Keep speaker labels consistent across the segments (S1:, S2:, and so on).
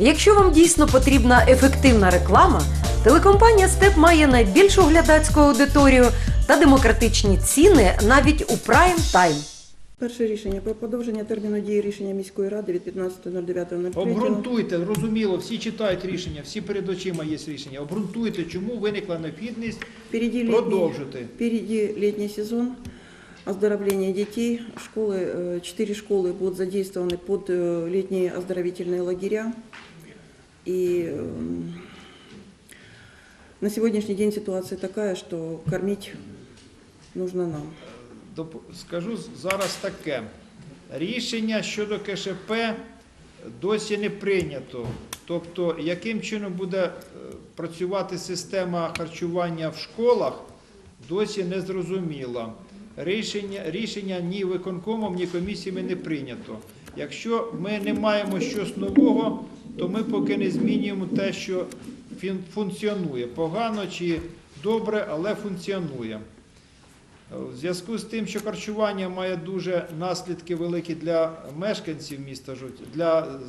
S1: Якщо вам дійсно потрібна ефективна реклама, телекомпанія Степ має найбільшу глядацьку аудиторію та демократичні ціни навіть у прайм тайм.
S2: Перше рішення про подовження терміну дії рішення міської ради від 15.09.03.
S3: Обґрунтуйте, зрозуміло, всі читають рішення, всі перед очима є рішення. Обґрунтуйте, чому виникла необхідність
S2: Впереди летний,
S3: продовжити.
S2: впереди летний сезон, оздоровление детей. Школы, э, четыре школы будут задействованы под э, летние оздоровительные лагеря. И на сегодняшний день ситуация такая, что кормить нужно нам.
S3: Скажу зараз таке. Рішення щодо КШП досі не прийнято. Тобто, яким чином буде е, працювати система харчування в школах, досі не зрозуміло. Рішення, рішення ні виконкомом, ні комісіями не прийнято. Якщо ми не маємо щось нового, то ми поки не змінюємо те, що функціонує. Погано чи добре, але функціонує. У зв'язку з тим, що харчування має дуже наслідки великі для мешканців міста Жовті, для,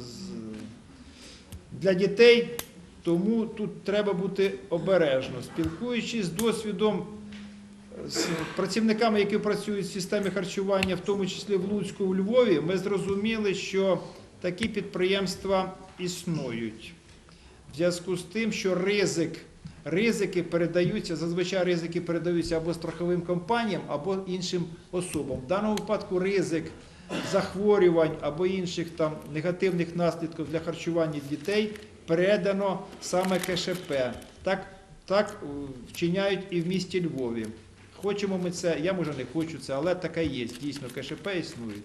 S3: для дітей, тому тут треба бути обережно. Спілкуючись з досвідом з працівниками, які працюють в системі харчування, в тому числі в Луцьку, у Львові, ми зрозуміли, що такі підприємства існують. В зв'язку з тим, що ризик, ризики передаються, зазвичай ризики передаються або страховим компаніям, або іншим особам. В даному випадку ризик захворювань або інших там негативних наслідків для харчування дітей передано саме КШП. Так, так е, вчиняють і в місті Львові. Хочемо ми це, я може не хочу це, але таке є. Дійсно, КШП існує.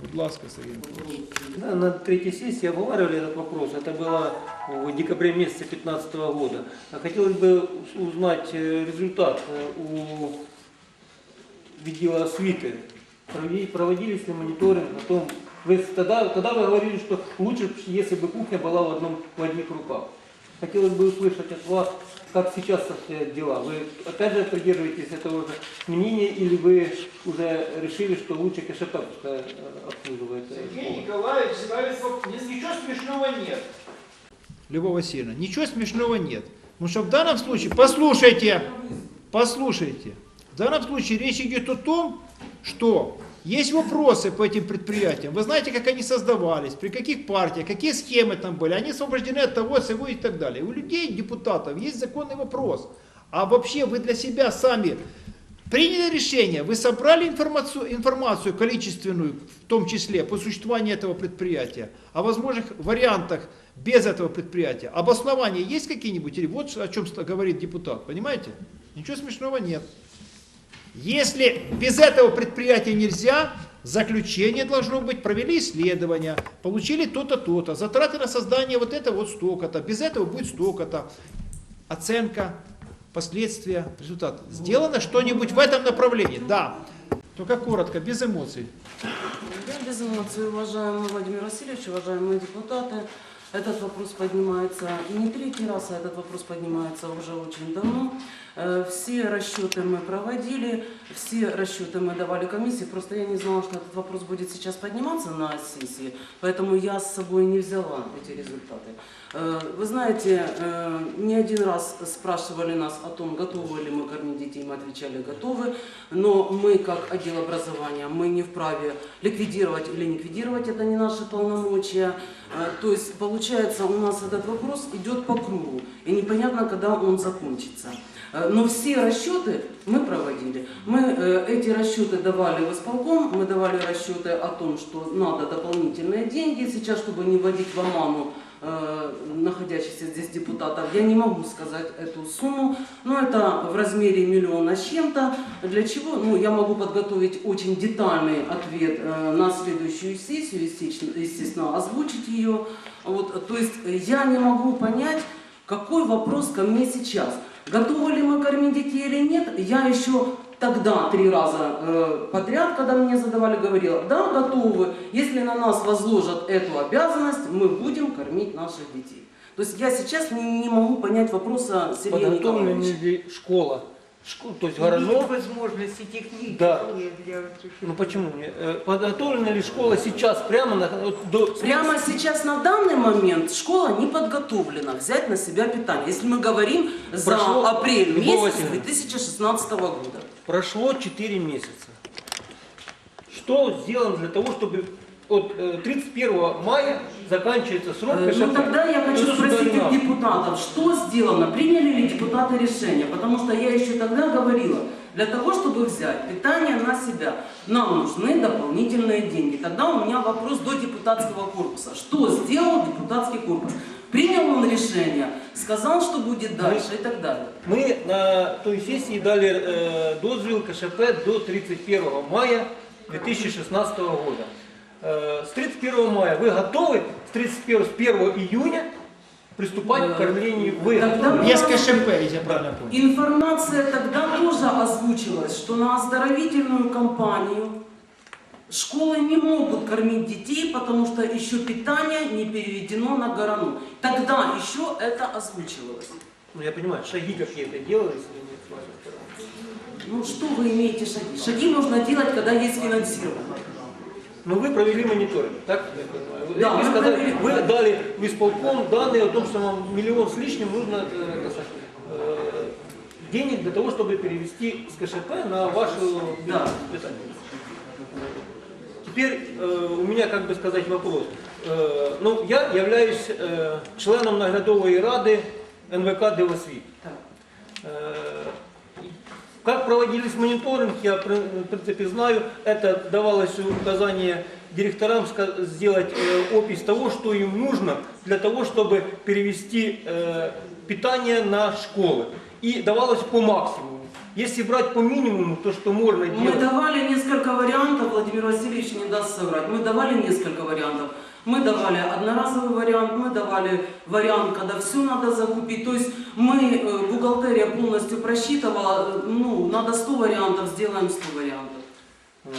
S3: Будь ласка, Сергій. Миколаївич.
S4: Да, на третьей сессии обговаривали этот вопрос. Это было в декабре месяце 2015 года. А Хотелось бы узнать э, результат э, у освиты. Провели- Проводились ли мониторинг о том, вы тогда, тогда вы говорили, что лучше, если бы кухня была в, одном, в одних руках. Хотелось бы услышать от вас, как сейчас обстоят дела. Вы опять же придерживаетесь этого же мнения или вы уже решили, что лучше КШП пускай, э, обслуживает
S3: Сергей? Николаевич ставит вопрос. Ничего смешного нет. Любовь Васильевна, ничего смешного нет. Потому что в данном случае, послушайте, послушайте, в данном случае речь идет о том, что есть вопросы по этим предприятиям. Вы знаете, как они создавались, при каких партиях, какие схемы там были. Они освобождены от того, всего и так далее. У людей, депутатов, есть законный вопрос. А вообще вы для себя сами Приняли решение, вы собрали информацию, информацию количественную, в том числе по существованию этого предприятия, о возможных вариантах без этого предприятия. Обоснования есть какие-нибудь? Или вот о чем говорит депутат, понимаете? Ничего смешного нет. Если без этого предприятия нельзя, заключение должно быть, провели исследования, получили то-то, то-то, затраты на создание вот этого вот столько-то, без этого будет столько-то. Оценка, последствия, результат. Сделано что-нибудь в этом направлении? Да. Только коротко, без эмоций.
S5: Я без эмоций, уважаемый Владимир Васильевич, уважаемые депутаты. Этот вопрос поднимается не третий раз, а этот вопрос поднимается уже очень давно. Э, Все расчеты мы проводили, все расчеты мы давали комиссии, просто я не знала, что этот вопрос будет сейчас подниматься на сессии, поэтому я с собой не взяла эти результаты. Э, Вы знаете, э, не один раз спрашивали нас о том, готовы ли мы кормить детей, мы отвечали готовы, но мы как отдел образования, мы не вправе ликвидировать или не ликвидировать, это не наши полномочия. То есть получается у нас этот вопрос идет по кругу, и непонятно, когда он закончится. Э, Но все расчеты мы проводили. Мы э, эти расчеты давали в исполком, мы давали расчеты о том, что надо дополнительные деньги сейчас, чтобы не вводить в оману э, находящихся здесь депутатов. Я не могу сказать эту сумму, но это в размере миллиона с чем-то. Для чего? Ну, я могу подготовить очень детальный ответ на следующую сессию, естественно, естественно, озвучить ее. Вот, то есть я не могу понять, какой вопрос ко мне сейчас. Готовы ли мы кормить детей или нет? Я еще тогда три раза э, подряд, когда мне задавали, говорила, да, готовы. Если на нас возложат эту обязанность, мы будем кормить наших детей. То есть я сейчас не, не могу понять вопроса Сергея
S4: Подготовлена
S5: Николаевича.
S4: ли школа, школ, то есть городов.
S6: Нет возможности технической
S4: Да.
S6: для
S4: Ну почему? Э, Подготовлена ли школа сейчас прямо на, вот до...
S5: Прямо сейчас на данный момент школа не подготовлена взять на себя питание. Если мы говорим за
S4: Прошло,
S5: апрель месяц
S4: Васильевна.
S5: 2016 года.
S4: Прошло 4 месяца. Что сделано для того, чтобы от э, 31 мая заканчивается срок
S5: Э, Ну тогда я хочу спросить у депутатов, что сделано, приняли ли депутаты решение, потому что я еще тогда говорила, для того, чтобы взять питание на себя, нам нужны дополнительные деньги. Тогда у меня вопрос до депутатского корпуса. Что сделал депутатский корпус? Принял он решение, сказал, что будет дальше и так далее.
S4: Мы на той сессии дали э, дозвіл КШП до 31 мая 2016 года. Э, с 31 мая вы готовы с 31 с 1 июня приступать к кормлению? Вы?
S3: Без КШП, если я правильно понял.
S5: Информация тогда тоже озвучилась, что на оздоровительную кампанию школы не могут кормить детей, потому что еще питание не переведено на горану. Тогда еще это озвучивалось.
S4: Ну, я понимаю, шаги делались с вашей стороны?
S5: Ну что вы имеете шаги? Шаги нужно делать, когда есть финансирование.
S4: Но вы провели мониторинг, так?
S5: Да,
S4: вы, сказали, вы дали в исполком данные о том, что вам миллион с лишним нужно э, э, денег для того, чтобы перевести с КШП на вашу
S5: Да.
S4: питание. Теперь э, у меня, как бы сказать, вопрос. Э, ну, я являюсь э, членом наглядової ради НВК Девосвіт.
S5: Так.
S4: Э, Как проводились мониторинг, я в принципе знаю. Это давалось указание директорам сделать э, опись того, что им нужно для того, чтобы перевести э, питание на школы. И давалось по максимуму. Если брать по минимуму, то что можно
S5: Мы
S4: делать.
S5: давали несколько вариантов, Владимир Васильевич не даст соврать, мы давали несколько вариантов. Мы давали одноразовый вариант, мы давали вариант, когда все надо закупить. То есть мы, э, бухгалтерия полностью просчитывала, э, ну, надо 100 вариантов, сделаем 100 вариантов.
S4: Э,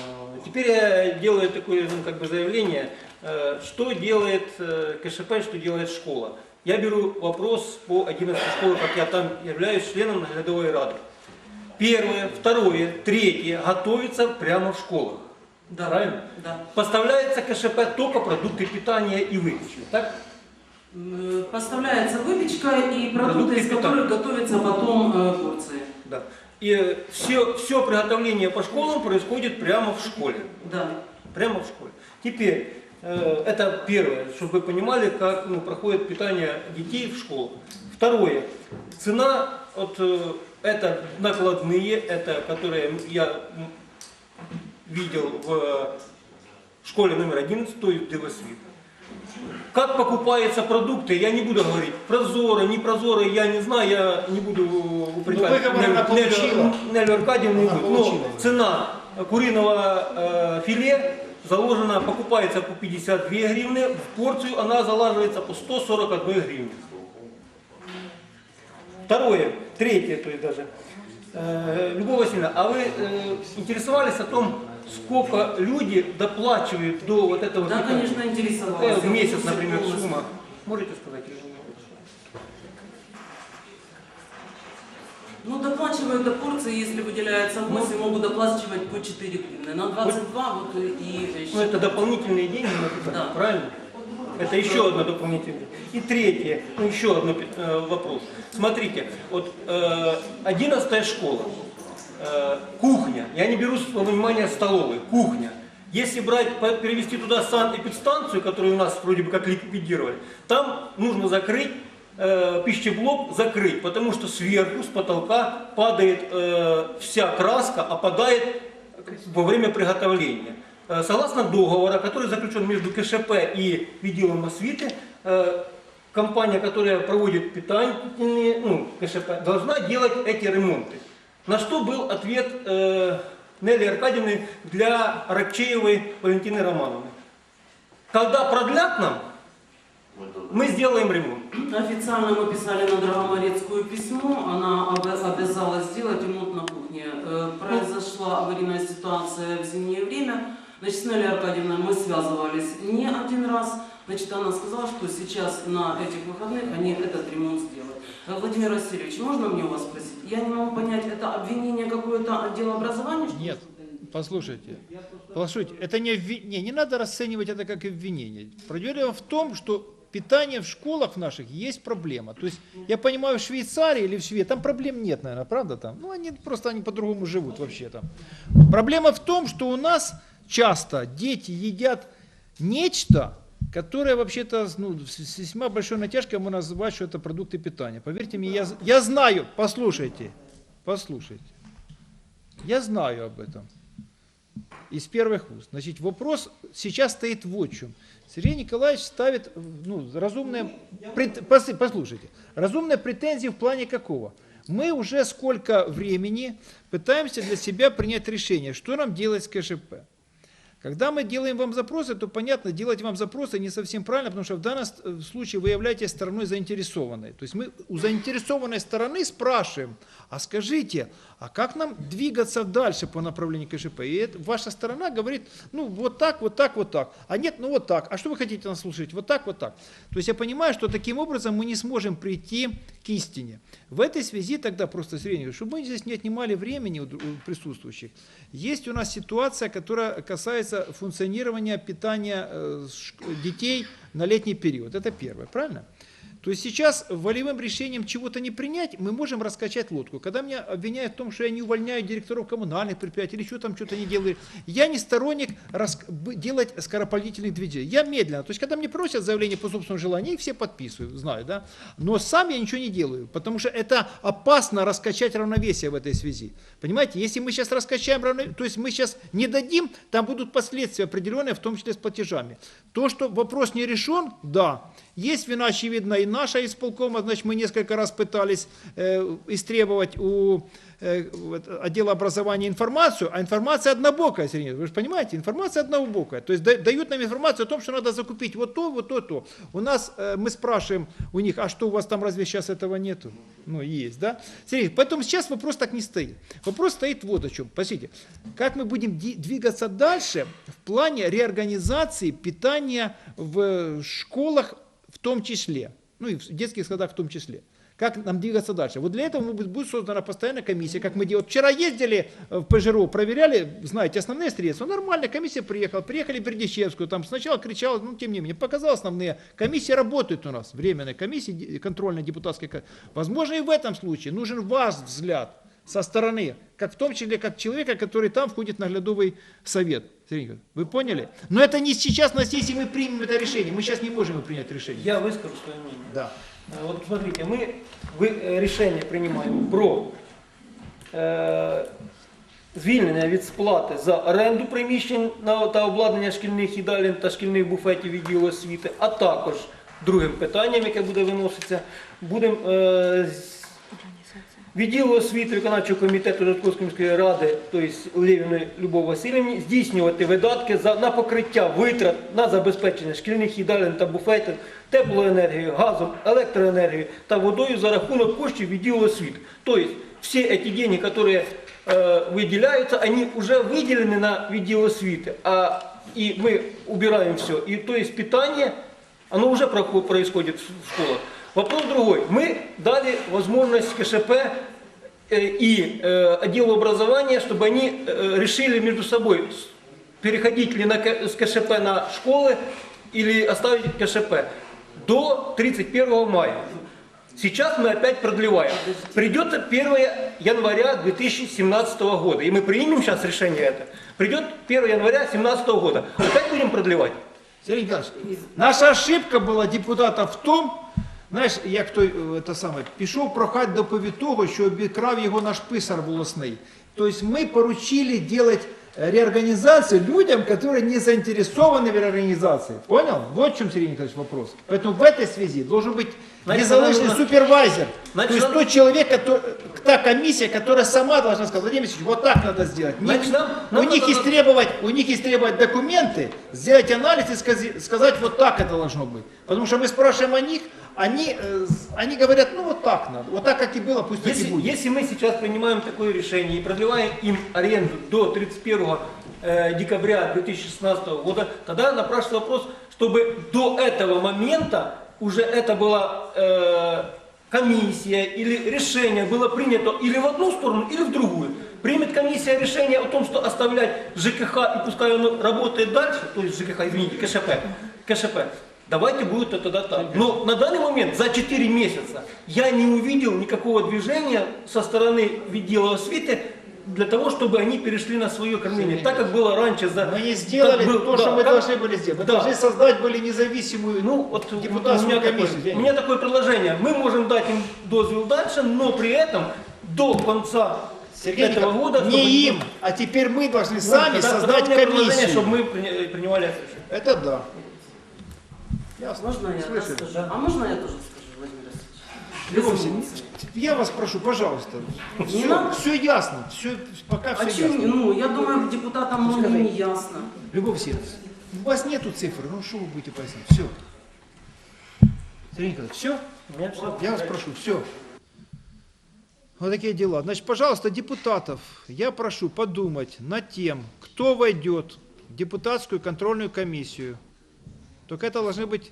S4: Теперь я делаю такое ну, как бы заявление, э, что делает КШП, что делает школа. Я беру вопрос по 11 школе, как я там являюсь членом наглядовой рады. Первое, второе, третье готовится прямо в школах.
S5: Да.
S4: Правильно?
S5: Да.
S4: Поставляется КШП только продукты питания и выпечки. Так?
S5: Э, Поставляется выпечка и продукты,
S4: Продукты
S5: из которых готовятся потом э, порции.
S4: Да. И все, все приготовление по школам происходит прямо в школе.
S5: Да.
S4: Прямо в школе. Теперь, э, это первое, чтобы вы понимали, как ну, проходит питание детей в школах. Второе, цена, вот, э, это накладные, это которые я видел в школе номер 11, то есть Девосвит. Как покупаются продукты, я не буду говорить. Прозоро, не прозоро, я не знаю, я не буду упрекать
S3: Ну, выговор она
S4: Нелю-
S3: получила.
S4: Нелю- Нелю Аркадьевну. не
S3: Она
S4: буду. Но
S3: получила.
S4: цена куриного э, филе заложена, покупается по 52 гривны, в порцию она залаживается по 141 гривне. Второе, третье, то есть даже. Э, Любовь Васильевна, а вы э, интересовались о том, сколько люди доплачивают до вот этого
S5: Да,
S4: питания?
S5: конечно, интересовалась.
S4: в месяц, например, сумма? Можете сказать? или нет?
S5: Ну, доплачивают до порции, если выделяется 8, могут доплачивать по 4 гривны. На 22 вот и...
S4: Ну, это дополнительные деньги на питание,
S5: Да.
S4: правильно? Это еще одно дополнительное. И третье, ну еще один вопрос. Смотрите, вот э, 11 школа, э, кухня, я не беру во внимание столовой, кухня. Если брать, по- перевести туда санэпидстанцию, которую у нас вроде бы как ликвидировали, там нужно закрыть э, пищеблок закрыть, потому что сверху, с потолка падает э, вся краска, опадает во время приготовления. Э, Согласно договора, который заключен между КШП и відділом освіти, э, компания, которая проводит питательные, ну, КШП, должна делать эти ремонты. На что был ответ э, Нелли Аркадьевны для Ракчеевой Валентины Романовны. Когда продлят нам, мы сделаем ремонт.
S5: Официально мы писали на Драгоморецкую письмо, она обя- обязалась сделать ремонт на кухне. Э, Произошла аварийная ситуация в зимнее время. Значит, с Нелли Аркадьевной мы связывались не один раз. Значит, она сказала, что сейчас на этих выходных они этот ремонт сделают. Э, Владимир Васильевич, можно мне у вас спросить? Я не могу понять, это обвинение какое-то отдела образования?
S3: Нет, послушайте, послушайте, это не, обви- не, не надо расценивать это как обвинение. Проблема в том, что питание в школах наших есть проблема. То есть, я понимаю, в Швейцарии или в Швеции, там проблем нет, наверное, правда там? Ну, они просто они по-другому живут вообще там. Проблема в том, что у нас часто дети едят нечто, которое вообще-то ну, с весьма большой натяжкой мы называть, что это продукты питания. Поверьте мне, я, я знаю, послушайте, послушайте. Я знаю об этом из первых уст. Значит, вопрос сейчас стоит вот в чем. Сергей Николаевич ставит ну, разумные, прет- пос- послушайте, разумные претензии в плане какого? Мы уже сколько времени пытаемся для себя принять решение, что нам делать с КШП. Когда мы делаем вам запросы, то понятно, делать вам запросы не совсем правильно, потому что в данном случае вы являетесь стороной заинтересованной. То есть мы у заинтересованной стороны спрашиваем, а скажите, а как нам двигаться дальше по направлению КШП? И ваша сторона говорит, ну вот так, вот так, вот так. А нет, ну вот так. А что вы хотите нас слушать? Вот так, вот так. То есть я понимаю, что таким образом мы не сможем прийти к истине. В этой связи тогда просто среднего, чтобы мы здесь не отнимали времени у присутствующих, есть у нас ситуация, которая касается функционирования питания э, детей на летний период. Это первое, правильно? То есть сейчас волевым решением чего-то не принять, мы можем раскачать лодку. Когда меня обвиняют в том, что я не увольняю директоров коммунальных предприятий или что там что-то не делаю, я не сторонник рас- делать скоропалительных движений. Я медленно. То есть когда мне просят заявление по собственному желанию, я все подписываю, знаю, да. Но сам я ничего не делаю, потому что это опасно раскачать равновесие в этой связи. Понимаете, если мы сейчас раскачаем равновесие, то есть мы сейчас не дадим, там будут последствия определенные, в том числе с платежами. То, что вопрос не решен, да. Есть вина, очевидно, и наша исполкома, значит, мы несколько раз пытались э, истребовать у э, отдела образования информацию, а информация однобокая, Сергей, вы же понимаете, информация однобокая. То есть да- дают нам информацию о том, что надо закупить вот то, вот то, то. У нас, э, мы спрашиваем у них, а что у вас там, разве сейчас этого нету? Ну, есть, да? Сергей, поэтому сейчас вопрос так не стоит. Вопрос стоит вот о чем. Посмотрите, как мы будем двигаться дальше в плане реорганизации питания в школах в том числе, ну и в детских садах в том числе. Как нам двигаться дальше? Вот для этого будет создана постоянная комиссия, как мы делаем. Вчера ездили в ПЖРО, проверяли, знаете, основные средства. Нормально, комиссия приехала. Приехали в Бердичевскую, там сначала кричала, ну тем не менее, показал основные. Комиссия работает у нас, временная комиссия, де- контрольная депутатская. Возможно, и в этом случае нужен ваш взгляд со стороны, как в том числе как человека, который там входит в наглядовый совет. Сергей Николаевич, Вы поняли? Но это не сейчас на сессии мы примем это решение. Мы сейчас не можем принять решение.
S4: Я выскажу свое мнение.
S3: Да.
S4: Э, Вот смотрите, мы вы, э, решение принимаємо про е, звільнення від сплати за оренду приміщень на, та обладнання шкільних їдалень та шкільних буфетів відділу освіти, а також другим питанням, яке буде виноситися, будемо е, з- відділу освіти виконавчого комітету Житомирської міської ради, тобто Левіної Любов Васильівні, здійснювати видатки на покриття витрат на забезпечення шкільних їдалень та буфетів теплоенергією, газом, електроенергією та водою за рахунок коштів відділу освіти. Тобто всі ці гроші, які е, виділяються, вони вже виділені на відділ освіти, а ми убираем все. И то есть питание, оно уже в школах. Вопрос другой. Мы дали возможность КШП э, и э, отделу образования, чтобы они э, решили между собой, переходить ли на, с КШП на школы или оставить КШП до 31 мая. Сейчас мы опять продлеваем. Придет 1 января 2017 года, и мы примем сейчас решение это. Придет 1 января 2017 года. Опять будем продлевать?
S3: Сергій Николаевич, наша ошибка була депутата в тому, знаєш, як той е, те саме, пішов прохати до повітого, що обікрав його наш писар волосний. Тобто ми поручили делать реорганизацию людям, которые не заинтересованы в реорганизации. Понял? Вот в чем, Сергей Николаевич, вопрос. Поэтому в этой связи должен быть
S4: Значит,
S3: незалежный
S4: надо-
S3: супервайзер.
S4: Значит,
S3: То есть тот человек, который, та комиссия, которая сама должна сказать, Владимир Васильевич, вот так надо сделать.
S4: Значит, нам-
S3: у
S4: нам
S3: них
S4: надо-
S3: истребовать, у них истребовать документы, сделать анализ и скази- сказать, вот так это должно быть. Потому что мы спрашиваем о них, они, э, они говорят, ну вот так надо, вот так, как и было, пусть так и
S4: Если,
S3: будет.
S4: если мы сейчас принимаем такое решение и продлеваем им аренду до 31 э, декабря 2016 года, тогда напрашивается вопрос, чтобы до этого момента уже это была э, комиссия или решение было принято или в одну сторону, или в другую. Примет комиссия решение о том, что оставлять ЖКХ и пускай оно работает дальше, то есть ЖКХ, извините, КШП, КШП, давайте будет это тогда так. Но на данный момент, за 4 месяца, я не увидел никакого движения со стороны відділу освіти для того, чтобы они перешли на свое кормление. Так как было раньше за...
S3: Мы не сделали
S4: как был-
S3: то,
S4: да,
S3: что мы
S4: как-
S3: должны были сделать. Мы
S4: да.
S3: должны создать были независимую
S4: Ну, вот у
S3: депутатскую
S4: меня, такое,
S3: комиссию.
S4: у меня такое предложение. Мы можем дать им дозвел дальше, но при этом до конца
S3: Сергей
S4: этого
S3: Николаевич,
S4: года...
S3: не
S4: чтобы-
S3: им, а теперь мы должны
S4: Ну,
S3: сами
S4: тогда- тогда
S3: создать
S4: у меня предложение,
S3: комиссию.
S4: чтобы мы принимали это решение.
S3: Это да. Ясно.
S5: Можно я
S3: Слышали?
S5: скажу? А можно я тоже скажу, Владимир Васильевич? Без
S3: Львов
S5: эмоций.
S3: Васильевич, Я вас прошу, пожалуйста.
S5: Не
S3: Все,
S5: надо.
S3: все ясно. Все, пока
S5: А
S3: все
S5: чем,
S3: ясно.
S5: ну, я думаю, депутатам многим не ясно.
S3: Любовь Васильевна, у вас нету цифр, ну что вы будете пояснять? Все. Сергей Николаевич, все?
S4: Всё.
S3: Я вас прошу, все. Вот такие дела. Значит, пожалуйста, депутатов, я прошу подумать над тем, кто войдет в депутатскую контрольную комиссию. Только это должны быть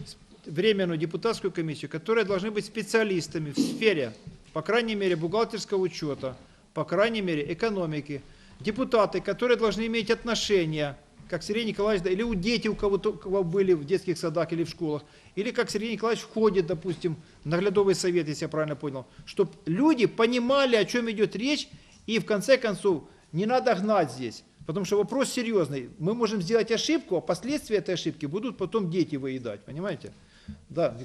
S3: временную депутатскую комиссию, которые должны быть специалистами в сфере, по крайней мере, бухгалтерского учета, по крайней мере, экономики. Депутаты, которые должны иметь отношение, как Сергей Николаевич, да, или у дети, у кого-то кого были в детских садах или в школах, или как Сергей Николаевич входит, допустим, в наглядовый совет, если я правильно понял, чтобы люди понимали, о чем идет речь, и в конце концов не надо гнать здесь. Потому что вопрос серьезный. Мы можем сделать ошибку, а последствия этой ошибки будут потом дети выедать. Понимаете? Да,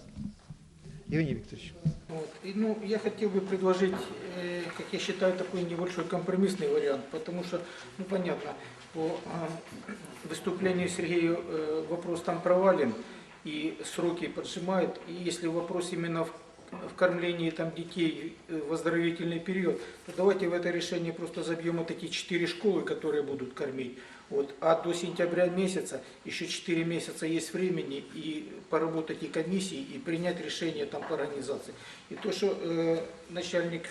S3: Евгений Викторович.
S6: Вот. И, ну, я хотел бы предложить, э, как я считаю, такой небольшой компромиссный вариант, потому что, ну, понятно, по а, выступлению Сергея э, вопрос там провален, и сроки поджимают, и если вопрос именно в, в кормлении там, детей э, в оздоровительный период, то давайте в это решение просто забьем вот эти четыре школы, которые будут кормить. Вот. А до сентября месяца, еще 4 месяца есть времени и поработать и комиссии, и принять решение там по организации. И то, что э, начальник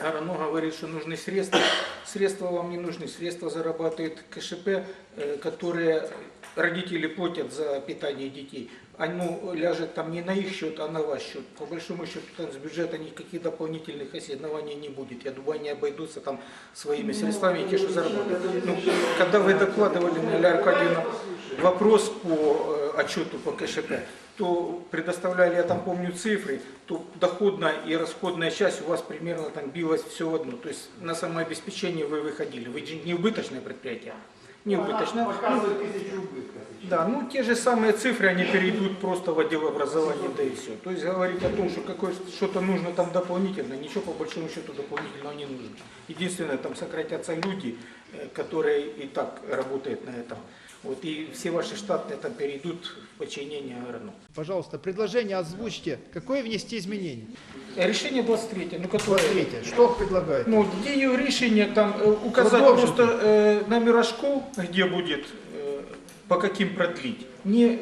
S6: Гарано говорит, что нужны средства. Средства вам не нужны. Средства зарабатывает КШП, э, которые родители платят за питание детей. Оно ляжет там не на их счет, а на ваш счет. По большому счету там с бюджета никаких дополнительных оснований не будет. Я думаю, они обойдутся там своими средствами, те, что заработают. Ну, когда вы докладывали, Наля Аркадьевна, вопрос по э, отчету по КШП, то предоставляли, я там помню цифры, то доходная и расходная часть у вас примерно там билась все одно. То есть на самообеспечение вы выходили. Вы не убыточное предприятие. Не убыточное. Ну, да, ну те же самые цифры, они перейдут просто в отдел образования, да и все. То есть говорить о том, что какое что-то нужно там дополнительно, ничего по большому счету дополнительного не нужно. Единственное, там сократятся люди, э, которые и так работают на этом. Вот, и все ваши штатные там перейдут в подчинение РНУ.
S3: Пожалуйста, предложение озвучьте. Какое внести изменение?
S6: Решение 23, ну которое...
S3: Смотрите, что предлагаете?
S6: Ну, дію рішення там е, указать
S3: Продовжити.
S6: просто номера школ, где будет, е, по каким продлить. Не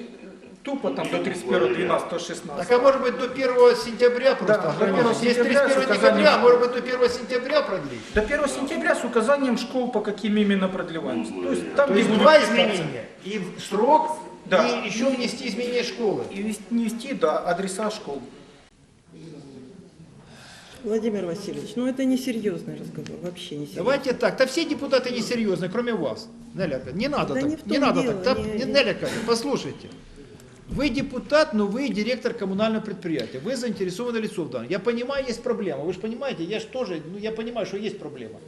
S6: тупо там до 31, 12, 16.
S3: Так а может быть до 1 сентября просто
S6: Да, до 1
S3: ограничить? Здесь
S6: сентября
S3: 31
S6: с указанием-
S3: декабря, может быть до 1 сентября продлить?
S6: До 1 сентября с указанием школ, по каким именно продлеваемся. То есть там,
S3: То есть два изменения. И срок,
S6: Да.
S3: и еще внести изменения школы.
S6: И вес- нести, да, адреса школ.
S2: Владимир Васильевич, ну это несерьезный разговор, вообще не серьезный.
S3: Давайте так, да все депутаты несерьезные, кроме вас. Неля не надо
S2: Да
S3: так,
S2: не
S3: не надо
S2: дело,
S3: так.
S2: Не-
S3: не-
S2: не-
S3: Неля послушайте. Вы депутат, но вы директор коммунального предприятия. Вы заинтересованное лицо в данном. Я понимаю, есть проблема. Вы же понимаете, я же тоже, ну, я понимаю, что есть проблема.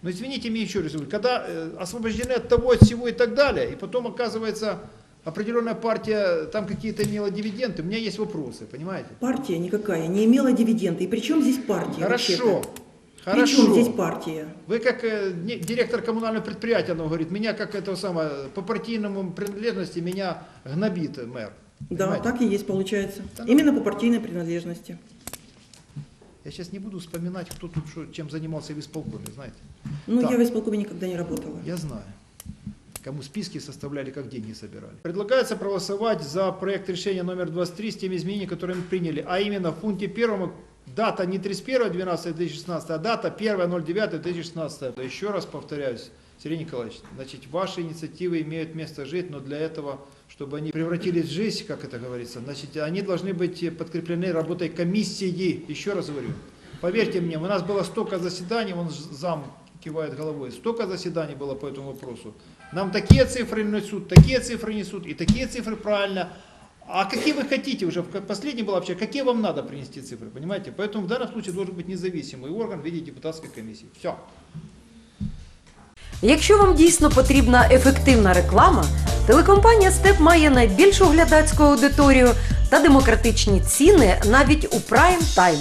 S3: Но извините меня еще раз, когда э, освобождены от того, от всего и так далее, и потом оказывается определенная партия там какие-то имела дивиденды, у меня есть вопросы, понимаете?
S2: Партия никакая не имела дивиденды. И при чем здесь партия?
S3: Хорошо,
S2: вообще-то?
S3: Хорошо.
S2: чем здесь партия?
S3: Вы как э, директор коммунального предприятия, оно говорит, меня как это самое, по партийному принадлежности меня гнобит мэр.
S2: Да,
S3: Понимаете?
S2: так и есть получается.
S3: Да.
S2: Именно по партийной принадлежности.
S3: Я сейчас не буду вспоминать, кто тут что, чем занимался в исполкоме, знаете.
S2: Ну,
S3: Так.
S2: я в исполкоме никогда не работала.
S3: Я знаю. кому списки составляли, как деньги собирали. Предлагается проголосовать за проект решения номер 23 с теми изменениями, которые мы приняли, а именно в пункте первом дата не 31.12.2016, а дата 1.09.2016. Еще раз повторяюсь, Сергей Николаевич, значит, ваши инициативы имеют место жить, но для этого, чтобы они превратились в жизнь, как это говорится, значит, они должны быть подкреплены работой комиссии. Еще раз говорю, поверьте мне, у нас было столько заседаний, он зам кивает головой, столько заседаний было по этому вопросу. Нам такие цифры несут, такие цифры несут, и такие цифры правильно. А какие вы хотите уже, в последней была вообще, какие вам надо принести цифры, понимаете? Поэтому в данном случае должен быть независимый орган в виде депутатской комиссии. Все.
S1: Якщо вам дійсно потрібна ефективна реклама, телекомпанія Степ має найбільшу глядацьку аудиторію та демократичні ціни навіть у прайм тайм.